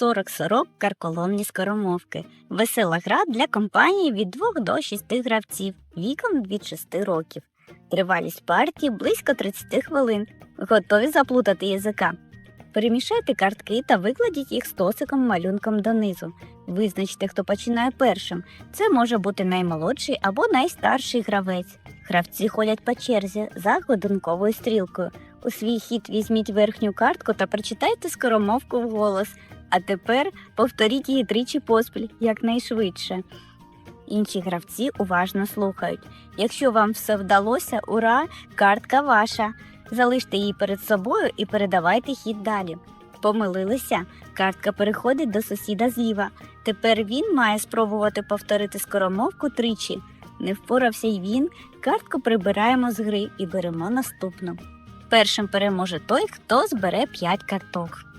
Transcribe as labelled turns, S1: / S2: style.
S1: 40 сорок карколомні скоромовки. Весела гра для компанії від 2 до 6 гравців віком від 6 років. Тривалість партії близько 30 хвилин. Готові заплутати язика. Перемішайте картки та викладіть їх стосиком малюнком донизу. Визначте, хто починає першим. Це може бути наймолодший або найстарший гравець. Гравці ходять по черзі за годинковою стрілкою. У свій хід візьміть верхню картку та прочитайте скоромовку вголос. А тепер повторіть її тричі поспіль якнайшвидше. Інші гравці уважно слухають. Якщо вам все вдалося, ура, картка ваша. Залиште її перед собою і передавайте хід далі. Помилилися, картка переходить до сусіда зліва. Тепер він має спробувати повторити скоромовку тричі. Не впорався й він, картку прибираємо з гри і беремо наступну. Першим переможе той, хто збере 5 карток.